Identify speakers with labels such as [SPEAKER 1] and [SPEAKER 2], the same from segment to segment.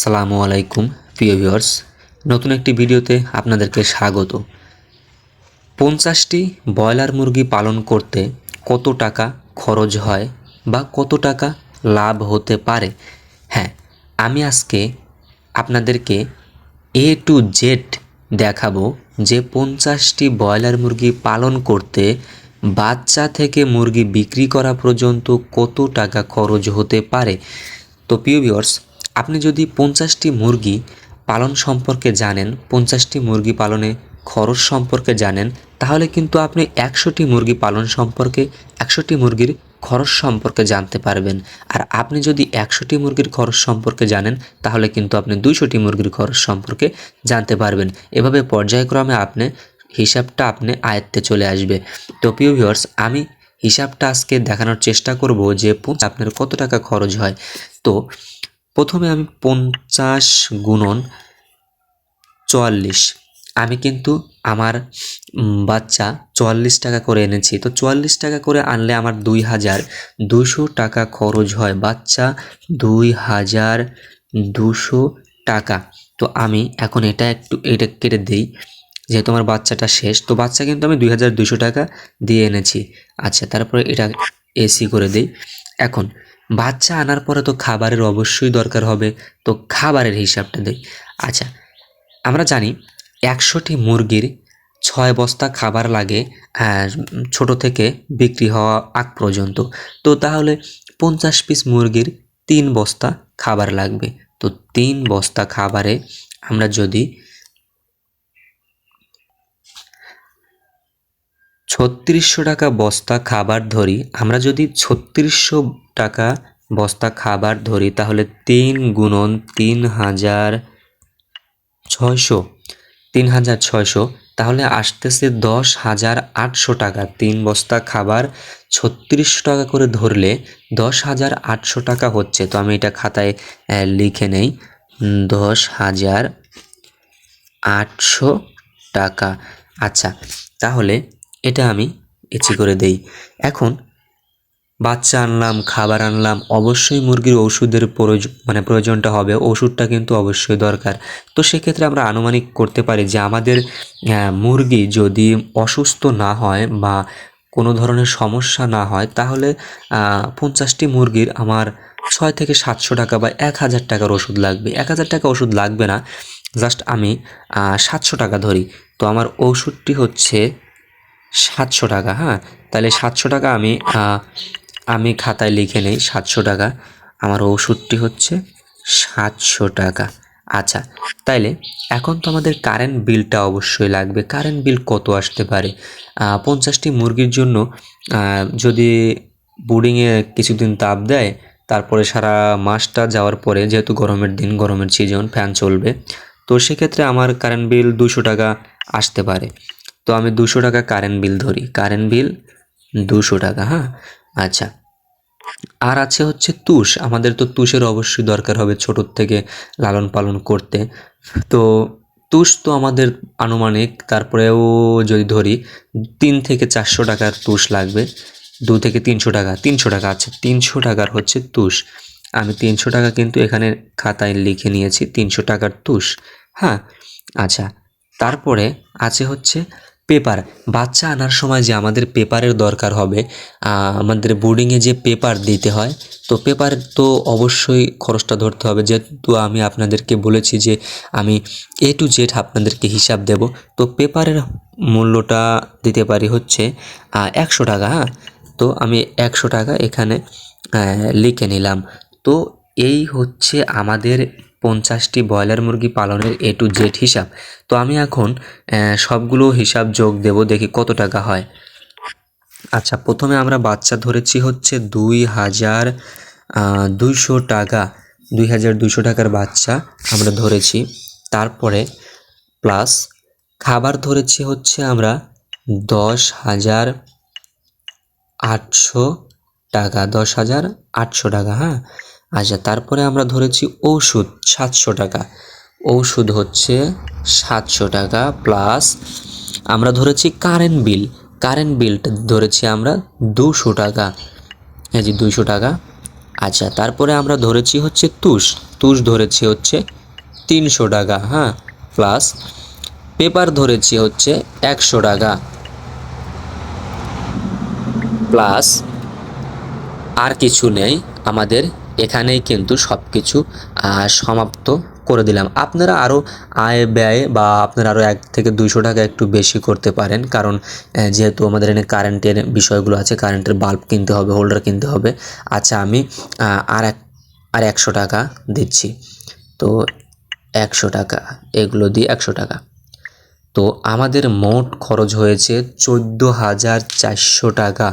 [SPEAKER 1] আসসালামু আলাইকুম, প্রিয় ভিউয়ার্স। নতুন একটি ভিডিওতে আপনাদেরকে স্বাগত। পঞ্চাশটি ব্রয়লার মুরগি পালন করতে কত টাকা খরচ হয় বা কত টাকা লাভ হতে পারে? হ্যাঁ আমি আজকে আপনাদেরকে এ টু জেড দেখাবো যে পঞ্চাশটি ব্রয়লার মুরগি পালন করতে বাচ্চা থেকে মুরগি বিক্রি করা পর্যন্ত কত টাকা খরচ হতে পারে। তো, প্রিয় ভিউয়ার্স আপনি যদি পঞ্চাশটি মুরগি পালন সম্পর্কে জানেন, পঞ্চাশটি মুরগি পালনে খরচ সম্পর্কে জানেন, তাহলে কিন্তু আপনি একশোটি মুরগি পালন সম্পর্কে, একশোটি মুরগির খরচ সম্পর্কে জানতে পারবেন। আর আপনি যদি একশোটি মুরগির খরচ সম্পর্কে জানেন, তাহলে কিন্তু আপনি দুইশোটি মুরগির খরচ সম্পর্কে জানতে পারবেন। এভাবে পর্যায়ক্রমে আপনি হিসাবটা আপনি আয়ত্তে চলে আসবে। তো প্রিয় ভিউয়ার্স, আমি হিসাবটা আজকে দেখানোর চেষ্টা করব যে আপনার কত টাকা খরচ হয়। তো প্রথমে আমি পঞ্চাশ গুণন চুয়াল্লিশ। আমি কিন্তু আমার বাচ্চা চুয়াল্লিশ টাকা করে এনেছি। তো চুয়াল্লিশ টাকা করে আনলে আমার দুই হাজার দুশো টাকা খরচ হয়। বাচ্চা দুই হাজার দুশো টাকা। তো আমি এখন এটা একটু, এটা কেটে দিই, যেহেতু আমার বাচ্চাটা শেষ। তো বাচ্চা কিন্তু আমি দুই হাজার দুশো টাকা দিয়ে এনেছি। আচ্ছা তারপরে এটা এসি করে দিই। এখন বাচ্চা আনার পরে তো খাবারের অবশ্যই দরকার হবে, তো খাবারের হিসাবটা দেই। আচ্ছা আমরা জানি একশোটি মুরগির ছয় বস্তা খাবার লাগে ছোট থেকে বিক্রি হওয়া আগ পর্যন্ত। তো তাহলে পঞ্চাশ পিস মুরগির তিন বস্তা খাবার লাগবে। তো তিন বস্তা খাবারে আমরা যদি ছত্রিশশো টাকা বস্তা খাবার ধরি, আমরা যদি ছত্রিশশো টাকা বস্তা খাবার ধরি, তাহলে তিন গুণন তিন হাজার ছয়শো, তিন হাজার ছয়শো, তাহলে আসতেছে দশ হাজার আটশো টাকা। তিন বস্তা খাবার ছত্রিশশো টাকা করে ধরলে দশ হাজার আটশো টাকা হচ্ছে। তো আমি এটা খাতায় লিখে নেই। দশ হাজার আটশো টাকা। আচ্ছা তাহলে এটা আমি এচি করে দেই। এখন বাচ্চা আনলাম, খাবার আনলাম, অবশ্যই মুরগির ওষুধের প্রয়োজন মানে প্রয়োজনটা হবে, ওষুধটা কিন্তু অবশ্যই দরকার। তো সেক্ষেত্রে আমরা আনুমানিক করতে পারি যে আমাদের মুরগি যদি অসুস্থ না হয় বা কোনো ধরনের সমস্যা না হয়, তাহলে পঞ্চাশটি মুরগির আমার ছয় থেকে সাতশো টাকা বা এক হাজার টাকার ওষুধ লাগবে। এক হাজার টাকা ওষুধ লাগবে না, জাস্ট আমি সাতশো টাকা ধরি। তো আমার ওষুধটি হচ্ছে সাতশো টাকা হ্যাঁ? তাহলে সাতশো টাকা আমি আমি খাতায় লিখে নেই, সাতশো টাকা। আমার ওষুধটি হচ্ছে সাতশো টাকা। আচ্ছা তাইলে এখন তো আমাদের কারেন্ট বিলটা অবশ্যই লাগবে। কারেন্ট বিল কত আসতে পারে? পঞ্চাশটি মুরগির জন্য যদি বোর্ডিংয়ে কিছুদিন তাপ দেয়, তারপরে সারা মাসটা যাওয়ার পরে, যেহেতু গরমের দিন, গরমের সিজন ফ্যান চলবে, তো সেক্ষেত্রে আমার কারেন্ট বিল দুশো টাকা আসতে পারে। তো আমি দুশো টাকা কারেন্ট বিল ধরি। কারেন্ট বিল দুশো টাকা হ্যাঁ? আচ্ছা। আর আছে হচ্ছে তুষ। আমাদের তো তুষের অবশ্যই দরকার হবে ছোটোর থেকে লালন পালন করতে। তো তুষ তো আমাদের আনুমানিক, তারপরেও যদি ধরি, তিন থেকে চারশো টাকার তুষ লাগবে। দু থেকে তিনশো টাকা তিনশো টাকা আচ্ছা তিনশো টাকার হচ্ছে তুষ। আমি তিনশো টাকা কিন্তু এখানে খাতায় লিখে নিয়েছি, তিনশো টাকার তুষ হ্যাঁ? আচ্ছা। তারপরে আছে হচ্ছে পেপার, বাচ্চা আনার সময় যে আমাদের পেপারের দরকার হবে আমাদের বোর্ডিংয়ে যে পেপার দিতে হয়, তো পেপার তো অবশ্যই খরচটা ধরতে হবে। যেহেতু আমি আপনাদেরকে বলেছি যে আমি এ টু জেড আপনাদেরকে হিসাব দেব, তো পেপারের মূল্যটা দিতে পারি হচ্ছে একশো টাকা হ্যাঁ? তো আমি একশো টাকা এখানে লিখে নিলাম। তো এই হচ্ছে আমাদের পঞ্চাশটি ব্রয়লার মুরগি পালনের এ টু জেড হিসাব। তো আমি এখন সবগুলো হিসাব যোগ দেব, দেখি কত টাকা হয়। আচ্ছা প্রথমে আমরা বাচ্চা ধরেছি হচ্ছে দুই হাজার দুইশো টাকা, দুই হাজার দুইশো টাকার বাচ্চা আমরা ধরেছি। তারপরে প্লাস খাবার ধরেছি হচ্ছে আমরা দশ হাজার আটশো টাকা, দশ হাজার আটশো টাকা হ্যাঁ? আচ্ছা তারপরে আমরা ধরেছি ঔষধ সাতশো টাকা। ঔষধ হচ্ছে সাতশো টাকা প্লাস আমরা ধরেছি কারেন্ট বিল কারেন্ট বিলটা ধরেছি আমরা দুশো টাকা। হ্যাঁ যে দুশো টাকা। আচ্ছা তারপরে আমরা ধরেছি হচ্ছে তুষ। তুষ ধরেছি হচ্ছে তিনশো টাকা হ্যাঁ প্লাস পেপার ধরেছি হচ্ছে একশো টাকা। প্লাস আর কিছু নেই আমাদের এখানেই কিন্তু সব কিছু সমাপ্ত করে দিলাম। আপনারা আরও আয় ব্যয় বা আপনারা আরও এক থেকে দুইশো টাকা একটু বেশি করতে পারেন, কারণ যেহেতু আমাদের এখানে কারেন্টের বিষয়গুলো আছে কারেন্টের বাল্ব কিনতে হবে হোল্ডার কিনতে হবে। আচ্ছা আমি আর এক, আর একশো টাকা দিচ্ছি। তো একশো টাকা, এগুলো দিয়ে একশো টাকা। তো আমাদের মোট খরচ হয়েছে চোদ্দ হাজার চারশো টাকা।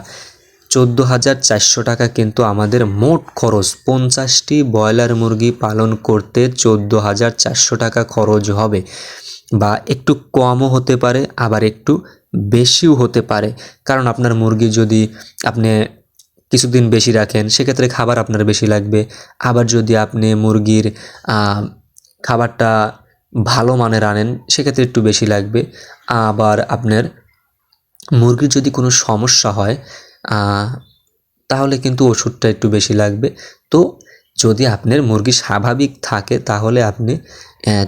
[SPEAKER 1] চোদ্দ হাজার চারশো টাকা কিন্তু আমাদের মোট খরচ। পঞ্চাশটি ব্রয়লার মুরগি পালন করতে চোদ্দ হাজার চারশো টাকা খরচ হবে। বা একটু কমও হতে পারে, আবার একটু বেশিও হতে পারে। কারণ আপনার মুরগি যদি আপনি কিছুদিন বেশি রাখেন, সেক্ষেত্রে খাবার আপনার বেশি লাগবে। আবার যদি আপনি মুরগির খাবারটা ভালো মানের আনেন, সেক্ষেত্রে একটু বেশি লাগবে। আবার আপনার মুরগির যদি কোনো সমস্যা হয় তাহলে কিন্তু ওষুধটা একটু বেশি লাগবে। তো যদি আপনার মুরগি স্বাভাবিক থাকে, তাহলে আপনি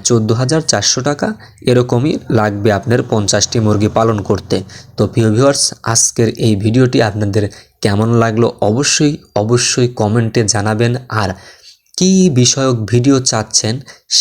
[SPEAKER 1] চোদ্দ হাজার চারশো টাকা এরকমই লাগবে আপনার পঞ্চাশটি মুরগি পালন করতে। তো প্রিয় ভিউয়ার্স আজকের এই ভিডিওটি আপনাদের কেমন লাগল অবশ্যই অবশ্যই কমেন্টে জানাবেন। আর কী বিষয়ক ভিডিও চাচ্ছেন,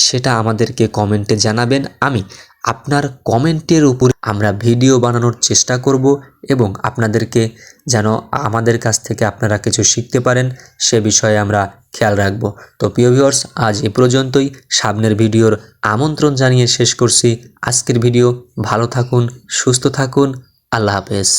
[SPEAKER 1] সেটা আমাদেরকে কমেন্টে জানাবেন। আমি আপনার কমেন্টের উপরে আমরা ভিডিও বানানোর চেষ্টা করব এবং আপনাদেরকে যেন আমাদের কাছ থেকে আপনারা কিছু শিখতে পারেন, সে বিষয়ে আমরা খেয়াল রাখব। তো প্রিয় ভিউয়ার্স আজ এ পর্যন্তই। সামনের ভিডিওর আমন্ত্রণ জানিয়ে শেষ করছি। আজকের ভিডিও ভালো থাকুন, সুস্থ থাকুন। আল্লাহ হাফেজ।